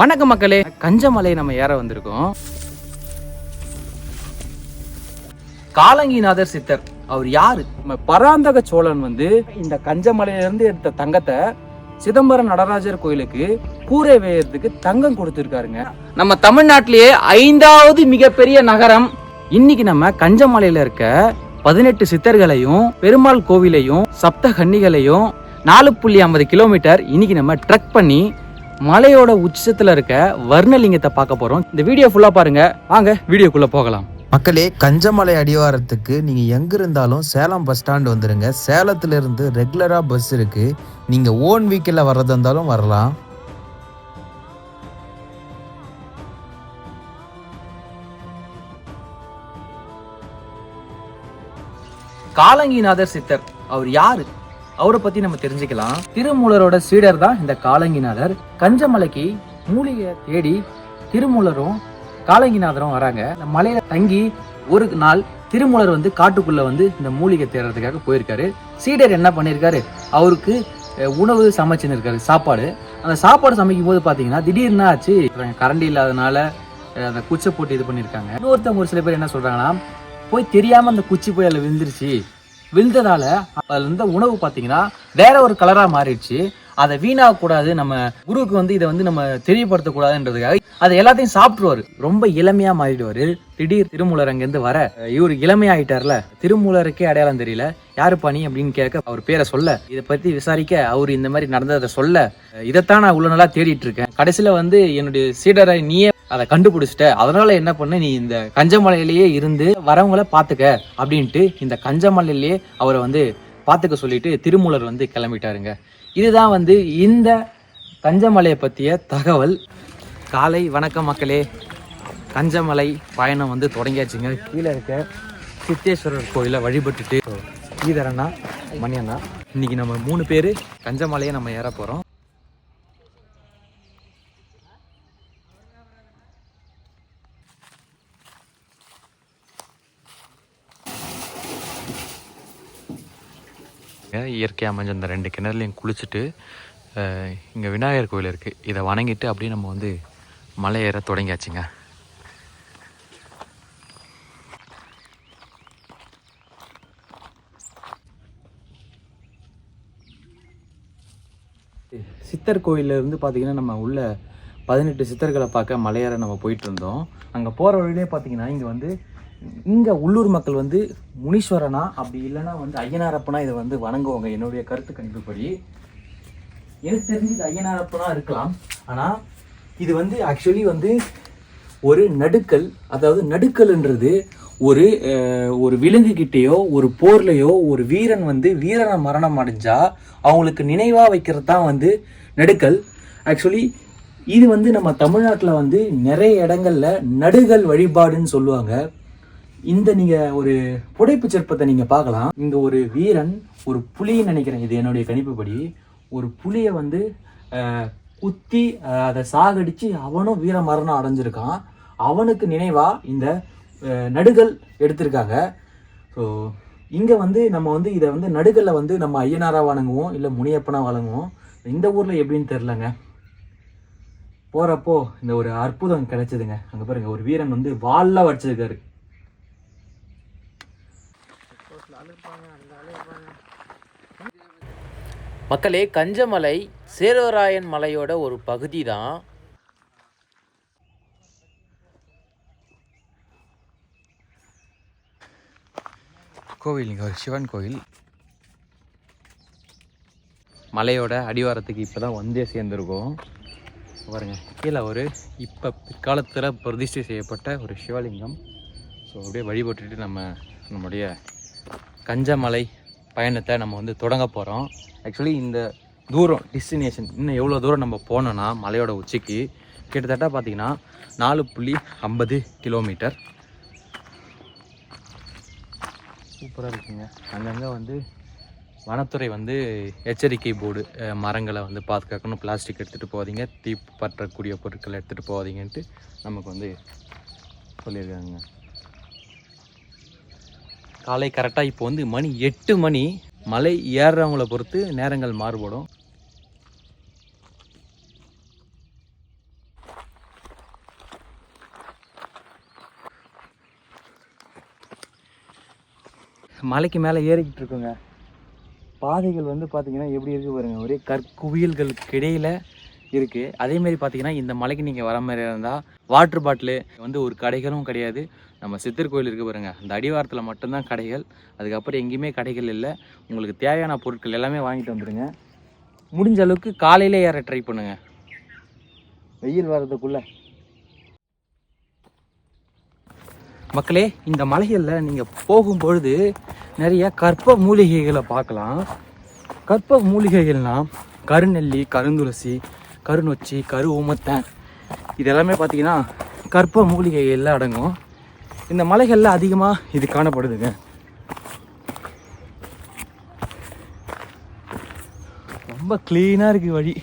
வணக்கம் மக்களே. கஞ்சமலை நம்ம ஏற வந்திருக்கோம். காலங்கிநாதர் சித்தர் அவர் யாரு? நம்ம பராந்தக சோழன் வந்து இந்த கஞ்சமலையிலிருந்து எடுத்த தங்கத்தை சிதம்பரம் நடராஜர் கோயிலுக்கு கூரை வேயறதுக்கு தங்கம் கொடுத்துருக்காருங்க. நம்ம தமிழ்நாட்டிலேயே ஐந்தாவது மிகப்பெரிய நகரம். இன்னைக்கு நம்ம கஞ்சமலையில இருக்க பதினெட்டு சித்தர்களையும் பெருமாள் கோவிலையும் சப்த கன்னிகளையும் நாலு புள்ளி ஐம்பது கிலோமீட்டர் இன்னைக்கு நம்ம ட்ரக் பண்ணி மலையோட உச்சத்துல இருக்க வர்ணலிங்கத்தை பார்க்க போறோம். இந்த வீடியோ ஃபுல்லா பாருங்க. வாங்க வீடியோக்குள்ள போகலாம். மக்களே கஞ்சமலை அடிவாரத்துக்கு நீங்கள் எங்கே இருந்தாலும் சேலம் பஸ் ஸ்டாண்ட் வந்துடுங்க சேலத்திலிருந்து ரெகுலராக பஸ் இருக்குது நீங்கள் ஓன் வீக்கில் வர்றதா இருந்தாலும் வரலாம். காலங்கிநாதர் சித்தர் அவர் யாரு? அவரை பத்தி நம்ம தெரிஞ்சுக்கலாம். திருமூலரோட சீடர் தான் இந்த காலங்கிநாதர். கஞ்சமலைக்கு மூலிகை தேடி திருமூலரும் காலங்கிநாதரும் வராங்க. இந்த மலையில தங்கி ஒரு நாள் திருமூலர் வந்து காட்டுக்குள்ள வந்து இந்த மூலிகை தேடுறதுக்காக போயிருக்காரு. சீடர் என்ன பண்ணியிருக்காரு அவருக்கு உணவு சமைச்சுன்னு இருக்காரு சாப்பாடு. அந்த சாப்பாடு சமைக்கும் போது பார்த்தீங்கன்னா திடீர்னு ஆச்சு. கரண்டி இல்லாதனால அந்த குச்சை போட்டு இது பண்ணியிருக்காங்க இன்னொருத்தவங்க ஒரு சில பேர் என்ன சொல்றாங்கன்னா போய் தெரியாம அந்த குச்சி போய் அதில் விழுந்துருச்சு. விழுந்ததால அதுல இருந்த உணவு பார்த்தீங்கன்னா வேற ஒரு கலரா மாறிடுச்சு. அதை வீணாகக்கூடாது நம்ம குருவுக்கு வந்து இதை வந்து நம்ம தெரியப்படுத்தக்கூடாதுன்றதுக்காக அதை எல்லாத்தையும் சாப்பிட்டுருவாரு. ரொம்ப இளமையா மாறிடுவாரு. திடீர் திருமூலர் அங்கேருந்து வர இவர் இளமையாயிட்டார்ல. திருமூலருக்கே அடையாளம் தெரியல. யாரு பணி அப்படின்னு கேட்க அவர் பேரை சொல்ல இதை பத்தி விசாரிக்க அவர் இந்த மாதிரி நடந்ததை சொல்ல இதைத்தான் நான் உள்ள நல்லா தேடிட்டு இருக்கேன். கடைசியில வந்து என்னுடைய சீடரை நீயே அதை கண்டுபிடிச்சிட்ட. அதனால என்ன பண்ண நீ இந்த கஞ்சமலையிலேயே இருந்து வரவங்கள பார்த்துக்க அப்படின்ட்டு இந்த கஞ்சமலையிலேயே அவரை வந்து பார்த்துக்க சொல்லிட்டு திருமூலர் வந்து கிளம்பிட்டாருங்க. இதுதான் வந்து இந்த கஞ்சமலையை பற்றிய தகவல். காலை வணக்கம் மக்களே. கஞ்சமலை பயணம் வந்து தொடங்கியாச்சுங்க. கீழே இருக்க சித்தேஸ்வரர் கோயிலை வழிபட்டுட்டு ஈதரண்ணா மணியண்ணா இன்னைக்கு நம்ம மூணு பேர் கஞ்சமலையை நம்ம ஏற போகிறோம் இயற்கையாக அமைஞ்ச அந்த ரெண்டு கிணறுலையும் குளிச்சுட்டு இங்கே விநாயகர் கோயில் இருக்குது இதை வணங்கிட்டு அப்படியே நம்ம வந்து மலை ஏற தொடங்கியாச்சுங்க. சித்தர் கோயில்ல இருந்து நம்ம உள்ள பதினெட்டு சித்தர்களை பார்க்க மலையேற நம்ம போயிட்டு இருந்தோம். அங்கே போகிற வழியிலே பார்த்தீங்கன்னா இங்கே வந்து இங்கே உள்ளூர் மக்கள் வந்து முனீஸ்வரனா அப்படி இல்லைன்னா வந்து ஐயனாரப்பனா இதை வந்து வணங்குவாங்க. என்னுடைய கருத்து கணிப்புப்படி. எனக்கு தெரிஞ்சு இது ஐயனாரப்பனா இருக்கலாம். ஆனால் இது வந்து ஆக்சுவலி வந்து ஒரு நடுக்கல் அதாவது நடுக்கல்ன்றது ஒரு ஒரு விலங்குகிட்டேயோ ஒரு போர்லையோ ஒரு வீரன் வந்து வீரனை மரணம் அடைஞ்சால் அவங்களுக்கு நினைவாக வைக்கிறது தான் வந்து நடுக்கல். ஆக்சுவலி இது வந்து நம்ம தமிழ்நாட்டில் வந்து நிறைய இடங்கள்ல நடுகல் வழிபாடுன்னு சொல்லுவாங்க. இந்த நீங்க ஒரு புடைப்பு சிற்பத்தை நீங்க பார்க்கலாம். இங்க ஒரு வீரன் ஒரு புலின்னு நினைக்கிறேன். இது என்னுடைய கணிப்புப்படி. ஒரு புலியை வந்து குத்தி அதை சாகடிச்சு அவனும் வீர மரணம் அடைஞ்சிருக்கான். அவனுக்கு நினைவா இந்த நடுகள் எடுத்திருக்காங்க. ஸோ இங்க வந்து நம்ம வந்து இதை வந்து நடுகளில் வந்து நம்ம ஐயனாரா வணங்குவோம் இல்லை முனியப்பனா வணங்குவோம். இந்த ஊர்ல எப்படின்னு தெரிலங்க போறப்போ இந்த ஒரு அற்புதம் கிடைச்சதுங்க. அங்கே பாருங்க ஒரு வீரன் வந்து வாள்ல வச்சிருக்காரு மக்களே கஞ்சமலை சேர்வராயன் மலையோட ஒரு பகுதி தான் கோவில் இங்கே ஒரு சிவன் கோவில். மலையோட அடிவாரத்துக்கு இப்போ தான் வந்தே சேர்ந்துருக்கோம். பாருங்க கீழே ஒரு இப்போ பிற்காலத்தில் பிரதிஷ்டை செய்யப்பட்ட ஒரு சிவலிங்கம். ஸோ அப்படியே வழிபட்டுட்டு நம்ம நம்முடைய கஞ்சமலை பயணத்தை நம்ம வந்து தொடங்க போகிறோம் ஆக்சுவலி இந்த தூரம் டெஸ்டினேஷன் இன்னும் எவ்வளோ தூரம் நம்ம போனோன்னா மலையோட உச்சிக்கு கிட்டத்தட்ட பார்த்தீங்கன்னா நாலு புள்ளி ஐம்பது கிலோமீட்டர் சூப்பராக இருக்குங்க. அங்கங்கே வந்து வனத்துறை வந்து எச்சரிக்கை போர்டு மரங்களை வந்து பாதுகாக்கணும். பிளாஸ்டிக் எடுத்துகிட்டு போகாதீங்க. தீ பற்றக்கூடிய பொருட்களை எடுத்துகிட்டு போகாதீங்கன்ட்டு நமக்கு வந்து சொல்லியிருக்காங்க. காலை கரெக்டாக இப்போ வந்து மணி எட்டு மணி மலை ஏறுறவங்கள பொறுத்து நேரங்கள் மாறுபடும். மலைக்கு மேலே ஏறிக்கிட்டு இருக்குங்க. பாதைகள் வந்து பார்த்திங்கன்னா எப்படி இருக்குது பாருங்கள் ஒரே கற்குவியல்களுக்கு இடையில் இருக்கு. அதே மாதிரி பார்த்தீங்கன்னா இந்த மலைக்கு நீங்கள் வர மாதிரி இருந்தால் வாட்டர் பாட்டிலு வந்து ஒரு கடைகளும் கிடையாது. நம்ம சித்தர் கோயில் இருக்கு பாருங்க. அந்த அடிவாரத்தில் மட்டும்தான் கடைகள். அதுக்கப்புறம் எங்கேயுமே கடைகள் இல்லை. உங்களுக்கு தேவையான பொருட்கள் எல்லாமே வாங்கிட்டு வந்துடுங்க முடிஞ்ச அளவுக்கு காலையிலே ஏற ட்ரை பண்ணுங்க. வெயில் வர்றதுக்குள்ள. மக்களே இந்த மலைகளில் நீங்கள் போகும்பொழுது நிறைய கற்ப மூலிகைகளை பார்க்கலாம். கற்ப மூலிகைகள்னால் கருநெல்லி கருந்துளசி கருநொச்சி கரு ஊமத்தன். இதெல்லாமே பார்த்தீங்கன்னா கற்ப மூலிகைகளில் அடங்கும். இந்த மலைகளில் அதிகமாக இது காணப்படுதுங்க. ரொம்ப க்ளீனாக இருக்குது வழி.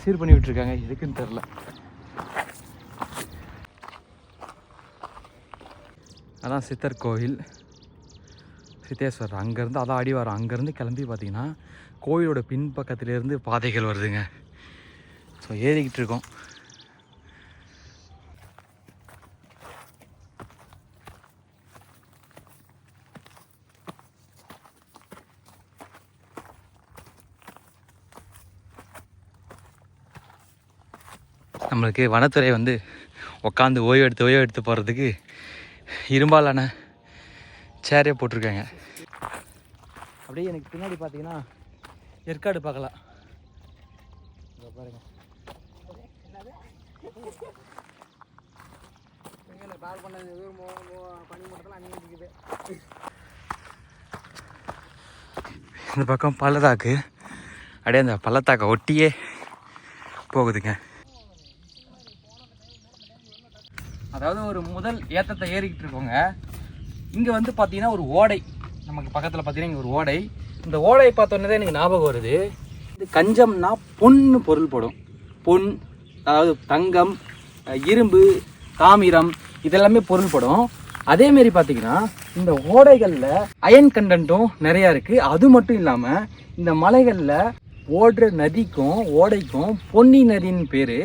சீர் பண்ணி விட்டுருக்காங்க. எதுக்குன்னு தெரில அதான் சித்தர் கோயில். சித்தேஸ்வரர் அங்கேருந்து அதான் அடிவாரம் அங்கேருந்து கிளம்பி பார்த்தீங்கன்னா கோயிலோட பின்பக்கத்துலேருந்து பாதைகள் வருதுங்க. ஸோ ஏறிக்கிட்டு இருக்கோம் நம்மளுக்கு வனத்துறை வந்து உட்காந்து ஓய்வு எடுத்து ஓய்வு எடுத்து போகிறதுக்கு இரும்பாலான சேரே போட்டிருக்காங்க. அப்படியே எனக்கு பின்னாடி பார்த்தீங்கன்னா ஏற்காடு பார்க்கலாம். பாருங்கள் இங்க பாருங்க இந்த பக்கம் பள்ளத்தாக்கு. அப்படியே அந்த பள்ளத்தாக்கை ஒட்டியே போகுதுங்க. அதாவது ஒரு முதல் ஏத்தத்தை ஏறிக்கிட்டு இருக்கோங்க. இங்கே வந்து பார்த்தீங்கன்னா ஒரு ஓடை. நமக்கு பக்கத்தில் பார்த்தீங்கன்னா இங்கே ஒரு ஓடை. இந்த ஓடையை பார்த்தோன்னே தான் எனக்கு ஞாபகம் வருது. இது கஞ்சம்னா பொன்னு பொருள் போடும். பொன் அதாவது தங்கம் இரும்பு தாமிரம் இதெல்லாமே பொருள்படும். அதேமாரி அதே பார்த்தீங்கன்னா இந்த ஓடைகளில் அயன் கண்டென்ட்டும் நிறையா இருக்குது அது மட்டும் இல்லாமல் இந்த மலைகளில் ஓடுற நதிக்கும் ஓடைக்கும் பொன்னி நதின்னு பேர்.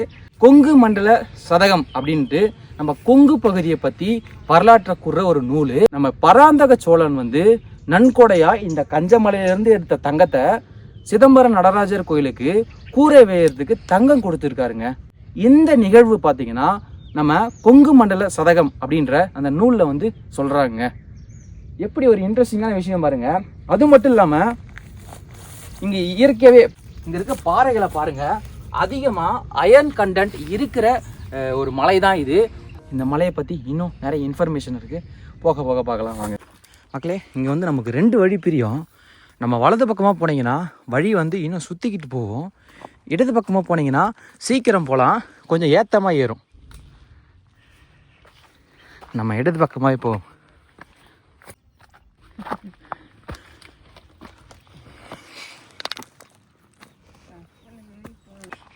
கொங்கு மண்டல சதகம் அப்படின்ட்டு நம்ம கொங்கு பகுதியை பற்றி வரலாற்றை கூற ஒரு நூல். நம்ம பராந்தக சோழன் வந்து நன்கொடையாக இந்த கஞ்சமலையிலேருந்து எடுத்த தங்கத்தை சிதம்பரம் நடராஜர் கோயிலுக்கு கூரை வேயறதுக்கு தங்கம் கொடுத்துருக்காருங்க. இந்த நிகழ்வு பார்த்தீங்கன்னா நம்ம கொங்கு மண்டல சதகம் அப்படின்ற அந்த நூலில் வந்து சொல்கிறாங்க எப்படி ஒரு இன்ட்ரெஸ்டிங்கான விஷயம் பாருங்க. அது மட்டும் இல்லாமல் இங்கே இயற்கையாகவே இங்கே இருக்க பாறைகளை பாருங்க. அதிகமாக அயர்ன் கண்டென்ட் இருக்கிற ஒரு மலை தான் இது. இந்த மலையை பற்றி இன்னும் நிறைய இன்ஃபர்மேஷன் இருக்குது போக போக பார்க்கலாம் வாங்க. மக்களே இங்கே வந்து நமக்கு ரெண்டு வழி பிரியும். நம்ம வலது பக்கமாக போனீங்கன்னா வழி வந்து இன்னும் சுற்றிக்கிட்டு போகும். இடது பக்கமாக போனீங்கன்னா சீக்கிரம் போகலாம் கொஞ்சம் ஏத்தமாக ஏறும். நம்ம இடது பக்கமாக இப்போ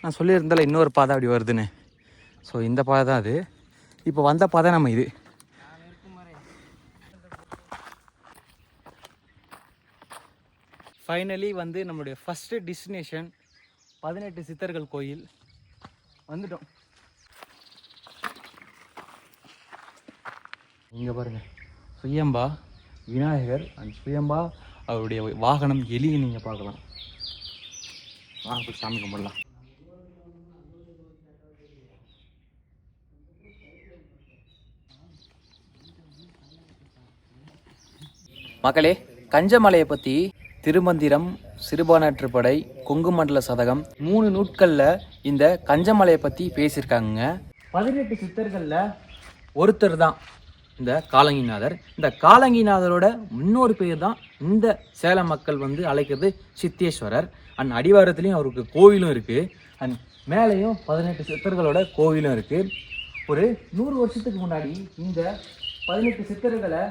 நான் சொல்லியிருந்தால இன்னொரு பாதை அப்படி வருதுன்னு. ஸோ இந்த பாதை தான் அது. இப்போ வந்த பாதை நம்ம இது. ஃபைனலி வந்து நம்மளுடைய ஃபஸ்ட்டு டெஸ்டினேஷன் பதினெட்டு சித்தர்கள் கோயில். வந்துட்டோம். இங்கே பாருங்க. சுயம்பா விநாயகர் அண்ட் சுயம்பா அவருடைய வாகனம் எலியை நீங்கள் பார்க்கலாம். வாங்க சாமி கும்பிடலாம். மக்களே கஞ்சமலையை பற்றி திருமந்திரம் சிறுபானாற்றுப்படை கொங்கு மண்டல சதகம் மூணு நூட்களில் இந்த கஞ்சமலையை பற்றி பேசியிருக்காங்க பதினெட்டு சித்தர்களில் ஒருத்தர் தான் இந்த காலங்கிநாதர். இந்த காலங்கிநாதரோட இன்னொரு பேர் தான் இந்த சேலம் மக்கள் வந்து அழைக்கிறது சித்தேஸ்வரர். அண்ட் அடிவாரத்துலேயும் அவருக்கு கோவிலும் இருக்குது அண்ட் மேலேயும் பதினெட்டு சித்தர்களோட கோவிலும் இருக்குது ஒரு நூறு வருஷத்துக்கு முன்னாடி இந்த பதினெட்டு சித்தர்களை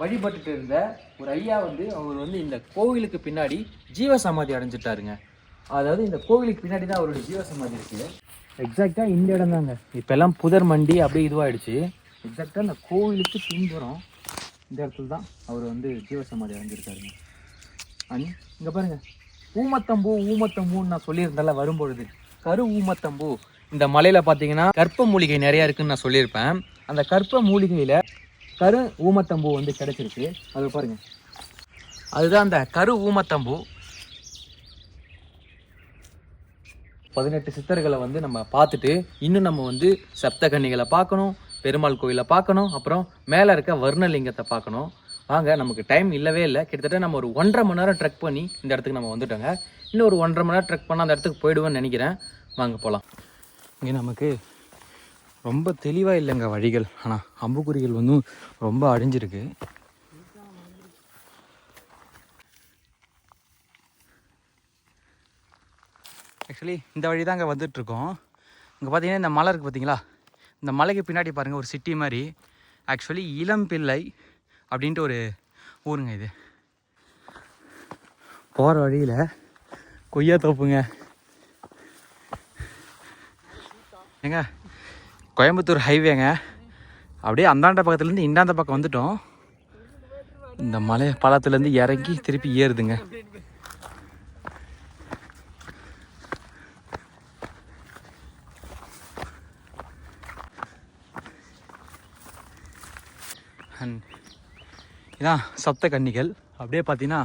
வழிபட்டுட்டு இருந்த ஒரு ஐயா வந்து அவர் வந்து இந்த கோவிலுக்கு பின்னாடி ஜீவசமாதி அடைஞ்சிட்டாருங்க. அதாவது இந்த கோவிலுக்கு பின்னாடி தான் அவருடைய ஜீவசமாதி இருக்குது எக்ஸாக்டாக இந்த இடம் தாங்க இப்போல்லாம் புதர் மண்டி அப்படியே இதுவாகிடுச்சு எக்ஸாக்டாக அந்த கோவிலுக்கு பின்புறம் இந்த இடத்துல தான் அவர் வந்து ஜீவசமாதி அடைஞ்சிருக்காருங்க. அண்ட் இங்கே பாருங்க. ஊமத்தம்பூ ஊமத்தம்பூன்னு நான் சொல்லியிருந்தால வரும்பொழுது. கரு ஊமத்தம்பூ. இந்த மலையில் பார்த்தீங்கன்னா கற்ப மூலிகை நிறையா இருக்குன்னு நான் சொல்லியிருப்பேன். அந்த கற்ப மூலிகையில் கரு ஊமத்தம்பூ வந்து கிடைச்சிருக்கு. அது பாருங்க. அதுதான் அந்த கரு ஊமத்தம்பூ. பதினெட்டு சித்தர்களை வந்து நம்ம பார்த்துட்டு இன்னும் நம்ம வந்து சப்தகன்னிகளை பார்க்கணும். பெருமாள் கோயிலை பார்க்கணும். அப்புறம் மேலே இருக்க வர்ணலிங்கத்தை பார்க்கணும். வாங்க நமக்கு டைம் இல்லவே இல்லை. கிட்டத்தட்ட நம்ம ஒரு ஒன்றரை மணி நேரம் ட்ரெக் பண்ணி இந்த இடத்துக்கு நம்ம வந்துட்டோங்க. இன்னும் ஒரு ஒன்றரை மணி நேரம் ட்ரெக் பண்ணால் அந்த இடத்துக்கு போயிடுவேன்னு நினைக்கிறேன். வாங்க போகலாம் இங்கே நமக்கு ரொம்ப தெளிவாக இல்லைங்க வழிகள். ஆனால் அம்புக்குறிகள் வந்து ரொம்ப அழிஞ்சிருக்கு. ஆக்சுவலி இந்த வழி தாங்க வந்துட்டுருக்கோம். இங்கே பார்த்தீங்கன்னா இந்த மலை இருக்குது பார்த்தீங்களா இந்த மலைக்கு பின்னாடி பாருங்கள் ஒரு சிட்டி மாதிரி. ஆக்சுவலி இளம்பிள்ளை அப்படின்ட்டு ஒரு ஊருங்க இது. போகிற வழியில் கொய்யா தோப்புங்க. ஏங்க கோயம்புத்தூர் ஹைவேங்க. அப்படியே அந்தாண்ட பக்கத்துலேருந்து இந்தாண்ட பக்கம் வந்துட்டோம். இந்த மலை பள்ளத்துலேருந்து இறங்கி திருப்பி ஏறுதுங்க அண்ட் இதான் சப்த கன்னிகள். அப்படியே பார்த்தீங்கன்னா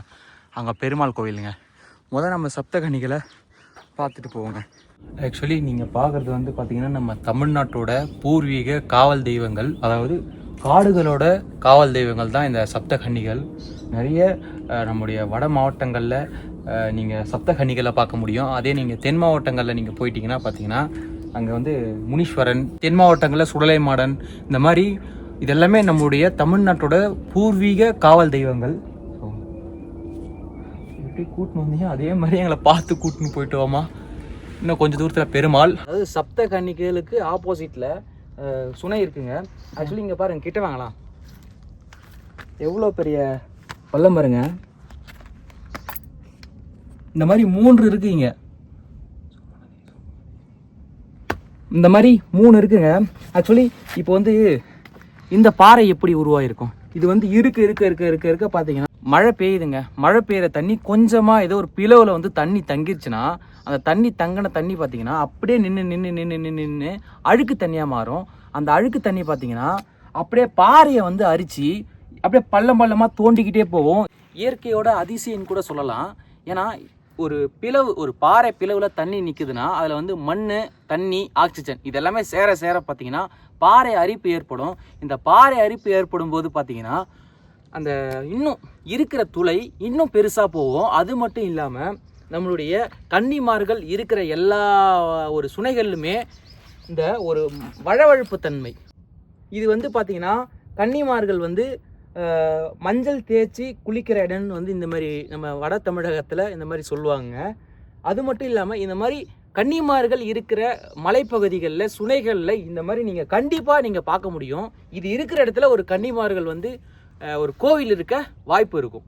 அங்கே பெருமாள் கோவிலுங்க. முதல் நம்ம சப்த கன்னிகளை பார்த்துட்டு போவோங்க. ஆக்சுவலி நீங்கள் பார்க்குறது வந்து பார்த்தீங்கன்னா நம்ம தமிழ்நாட்டோட பூர்வீக காவல் தெய்வங்கள் அதாவது காடுகளோட காவல் தெய்வங்கள் தான் இந்த சப்த கன்னிகள். நிறைய நம்முடைய வட மாவட்டங்களில் நீங்கள் சப்த கன்னிகளை பார்க்க முடியும். அதே நீங்கள் தென் மாவட்டங்களில் நீங்கள் போயிட்டீங்கன்னா பார்த்தீங்கன்னா அங்கே வந்து முனீஸ்வரன் தென் மாவட்டங்களில் சுடலைமாடன் இந்த மாதிரி இதெல்லாமே நம்முடைய தமிழ்நாட்டோட பூர்வீக காவல் தெய்வங்கள். எப்படி கூட்டின்னு வந்தீங்க? அதே மாதிரி எங்களை பார்த்து கூட்டின்னு போயிட்டு வாமா இன்னும் கொஞ்சம் தூரத்தில் பெருமாள். அதாவது சப்த கன்னிகளுக்கு ஆப்போசிட்டில் சுனை இருக்குங்க. ஆக்சுவலி இங்கே பாருங்க கிட்ட வாங்கலாம். எவ்வளோ பெரிய பள்ளம் பாருங்க. இந்த மாதிரி மூன்று இருக்குங்க இந்த மாதிரி மூணு இருக்குங்க. ஆக்சுவலி இப்போ வந்து இந்த பாறை எப்படி உருவாயிருக்கும்? இது வந்து இருக்க இருக்க இருக்க இருக்க இருக்க பார்த்தீங்கன்னா மழை பெய்யுதுங்க. மழை பெய்யுற தண்ணி கொஞ்சமாக ஏதோ ஒரு பிளவில் வந்து தண்ணி தங்கிருச்சுன்னா அந்த தண்ணி தங்கின தண்ணி பார்த்தீங்கன்னா அப்படியே நின்று நின்று நின்று நின்று நின்று அழுக்கு தண்ணியாக மாறும். அந்த அழுக்கு தண்ணி பார்த்தீங்கன்னா அப்படியே பாறையை வந்து அரிச்சு அப்படியே பள்ளம் பள்ளமாக தோண்டிக்கிட்டே போகும். இயற்கையோட அதிசயம் கூட சொல்லலாம். ஏன்னா ஒரு பிளவு ஒரு பாறை பிளவில் தண்ணி நிற்குதுன்னா அதில் வந்து மண் தண்ணி ஆக்சிஜன் இதெல்லாமே சேர சேர பார்த்தீங்கன்னா பாறை அரிப்பு ஏற்படும். இந்த பாறை அரிப்பு ஏற்படும் போது பார்த்தீங்கன்னா அந்த இன்னும் இருக்கிற துளை இன்னும் பெருசாக போகும். அது மட்டும் இல்லாமல் நம்மளுடைய கன்னிமார்கள் இருக்கிற எல்லா ஒரு சுனைகளிலுமே இந்த ஒரு வழவழுப்பு தன்மை. இது வந்து பார்த்திங்கன்னா கன்னிமார்கள் வந்து மஞ்சள் தேய்ச்சி குளிக்கிற இடம்னு வந்து இந்த மாதிரி நம்ம வட தமிழகத்தில் இந்த மாதிரி சொல்லுவாங்க. அது மட்டும் இல்லாமல் இந்த மாதிரி கன்னிமார்கள் இருக்கிற மலைப்பகுதிகளில் சுனைகளில் இந்த மாதிரி நீங்கள் கண்டிப்பாக நீங்கள் பார்க்க முடியும். இது இருக்கிற இடத்துல ஒரு கன்னிமார்கள் வந்து ஒரு கோவில் இருக்க வாய்ப்பு இருக்கும்.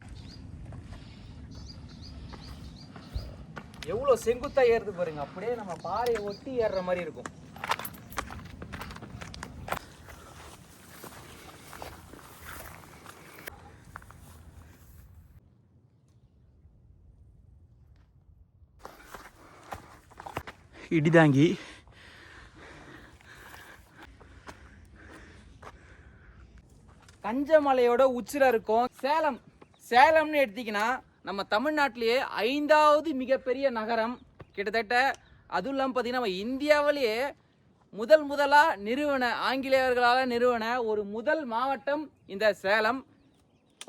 எவ்வளோ செங்குத்தாக ஏறுது பாருங்க. அப்படியே நம்ம பாறையை ஒட்டி ஏறுற மாதிரி இருக்கும். இடிதாங்கி கஞ்சமலையோட உச்சில இருக்கும். சேலம். சேலம்னு எடுத்தீங்கன்னா நம்ம தமிழ்நாட்டிலேயே ஐந்தாவது மிகப்பெரிய நகரம். கிட்டத்தட்ட அதுவும் இல்லாமல் பார்த்தீங்கன்னா நம்ம இந்தியாவிலேயே முதல் முதலா நிறுவன ஆங்கிலேயர்களால் நிறுவன ஒரு முதல் மாவட்டம் இந்த சேலம்.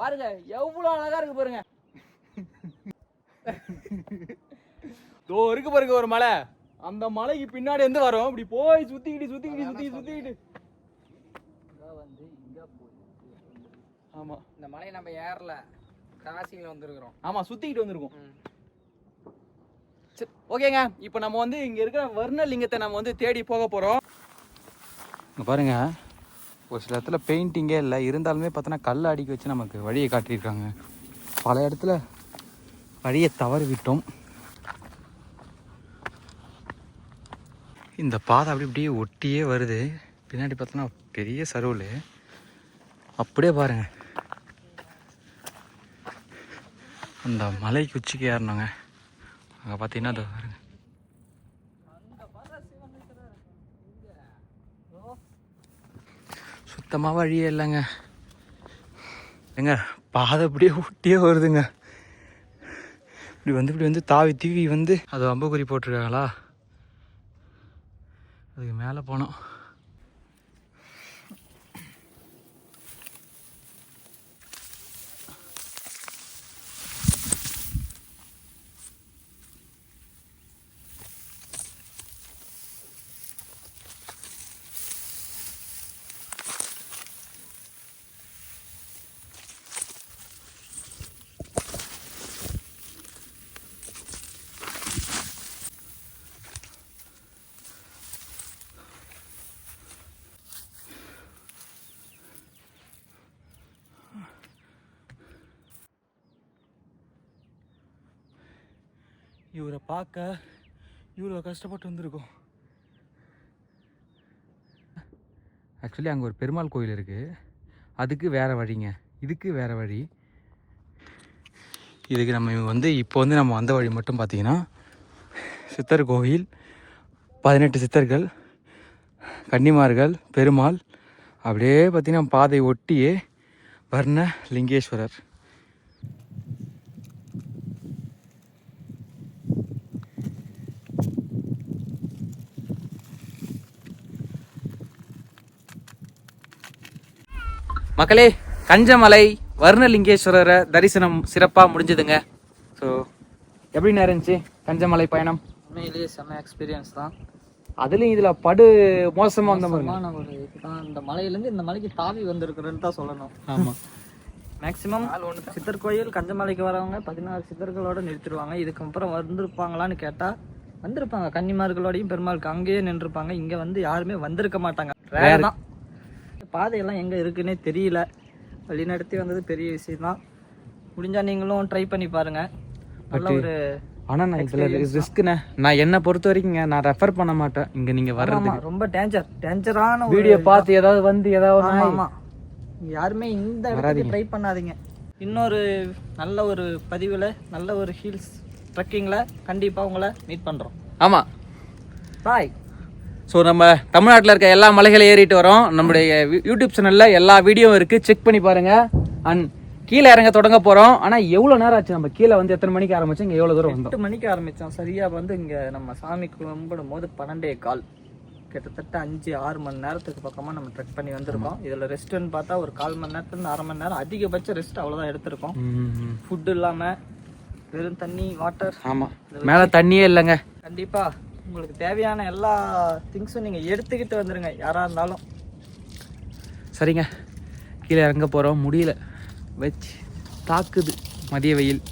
பாருங்க எவ்வளோ அழகா இருக்கு பாருங்க. தோ இருக்கு பாருங்க ஒரு மலை. அந்த மலைக்கு பின்னாடி இருந்து வரும். இப்படி போய் சுத்திக்கிட்டு சுத்திக்கிட்டு சுத்தி சுத்திக்கிட்டு ஆமா. இந்த மலையை நம்ம ஏறல. கிராசிங்ல வந்திருக்கிறோம். ஆமா சுத்திக்கிட்டு வந்திருக்கோம். ஓகேங்க. இப்போ நம்ம வந்து இங்க இருக்கிற வர்ணலிங்கத்தை நம்ம வந்து தேடி போக போறோம். இங்க பாருங்க. ஒரு சில இடத்துல பெயிண்டிங்கே இல்லை. இருந்தாலுமே பார்த்தோன்னா கல் அடிக்க வச்சு நமக்கு வழியை காட்டியிருக்காங்க. பல இடத்துல வழியை தவறி விட்டோம் இந்த பாதை அப்படி இப்படியே ஒட்டியே வருது. பின்னாடி பார்த்தோன்னா பெரிய சருவல். அப்படியே பாருங்கள் அந்த மலைக்கு உச்சிக்கு ஏறினாங்க அங்கே பார்த்தீங்கன்னா அது பாருங்க. சுத்தமாக வழியே இல்லைங்க. ஏங்க பாதை அப்படியே ஒட்டியே வருதுங்க. இப்படி வந்து இப்படி வந்து தாவி தீவி வந்து அது அம்புக்குறி போட்டிருக்காங்களா? அதுக்கு மேலே போனோம் இவரை பார்க்க இவ்வளோ கஷ்டப்பட்டு வந்திருக்கோம். ஆக்சுவலி அங்கே ஒரு பெருமாள் கோயில் இருக்குது அதுக்கு வேறு வழிங்க. இதுக்கு வேறு வழி. இதுக்கு நம்ம வந்து இப்போ வந்து நம்ம வந்த வழி மட்டும் பார்த்தீங்கன்னா சித்தர் கோவில் பதினெட்டு சித்தர்கள் கன்னிமார்கள் பெருமாள் அப்படியே பார்த்தீங்கன்னா பாதை ஒட்டியே வர்ண லிங்கேஸ்வரர். மக்களே கஞ்சமலை வர்ணலிங்கேஸ்வரரை தரிசனம் சிறப்பாக முடிஞ்சதுங்க. ஸோ எப்படி இருந்துச்சு கஞ்சமலை பயணம்? உண்மையிலேயே செம்ம எக்ஸ்பீரியன்ஸ் தான். அதுலேயும் இதில் படு மோசமாக வந்த மாதிரி ஒரு இதுதான். இந்த மலையிலேருந்து இந்த மலைக்கு தாவி வந்திருக்கிறேன்னு தான் சொல்லணும். ஆமாம் மேக்ஸிமம் சித்தர் கோயில் கஞ்சமலைக்கு வரவங்க பதினாறு சித்தர்களோட நிறுத்திடுவாங்க. இதுக்கப்புறம் வந்திருப்பாங்களான்னு கேட்டால் வந்திருப்பாங்க. கன்னிமார்களோடையும் பெருமாளுக்கு அங்கேயே நின்றுப்பாங்க. இங்கே வந்து யாருமே வந்திருக்க மாட்டாங்க. ரேர் தான். பாதையெல்லாம் எங்கே இருக்குன்னே தெரியல. வழிநடத்தி வந்தது பெரிய விஷயம் தான் முடிஞ்சால் நீங்களும் ட்ரை பண்ணி பாருங்கள் நல்ல ஒரு ஆனால் நான் இதில் ரிஸ்க்குண்ணே நான் என்னை பொறுத்த வரைக்குங்க நான் ரெஃபர் பண்ண மாட்டேன். இங்கே நீங்கள் வர்றது ரொம்ப டேஞ்சர் டேஞ்சரான வீடியோ பார்த்து ஏதாவது வந்து ஏதாவது யாருமே இந்த இடத்துக்கு ட்ரை பண்ணாதீங்க. இன்னொரு நல்ல ஒரு பதிவில் நல்ல ஒரு ஹில்ஸ் ட்ரெக்கிங்கில் கண்டிப்பாக உங்களை மீட் பண்ணுறோம் ஆமாம் பாய் ஸோ நம்ம தமிழ்நாட்டில் இருக்க எல்லா மலைகளையும் ஏறிட்டு வரோம். நம்முடைய யூடியூப் சேனலில் எல்லா வீடியோவும் இருக்குது செக் பண்ணி பாருங்கள் அண்ட் கீழே இறங்க தொடங்க போகிறோம் ஆனால் எவ்வளோ நேரம் ஆச்சு? நம்ம கீழே வந்து எத்தனை மணிக்கு ஆரம்பிச்சோம்? இங்கே எவ்வளோ தூரம் எட்டு மணிக்கு ஆரம்பித்தோம் சரியாக வந்து இங்கே நம்ம சாமி கும்பிடும் போது பன்னெண்டே கால். கிட்டத்தட்ட அஞ்சு ஆறு மணி நேரத்துக்கு பக்கமாக நம்ம ட்ரெக் பண்ணி வந்திருக்கோம். இதில் ரெஸ்ட்டுன்னு பார்த்தா ஒரு கால் மணி நேரத்துலேருந்து அரை மணி நேரம் அதிகபட்ச ரெஸ்ட் அவ்வளோதான் எடுத்திருக்கோம். ஃபுட்டு இல்லாமல் வெறும் தண்ணி வாட்டர் ஆமாம் மேலே தண்ணியே இல்லைங்க. கண்டிப்பா. உங்களுக்கு தேவையான எல்லா திங்ஸும் நீங்கள் எடுத்துக்கிட்டு வந்துடுங்க யாராக இருந்தாலும். சரிங்க. கீழே இறங்க போகிறோம் முடியல. வச்சு தாக்குது. மதிய வெயில்.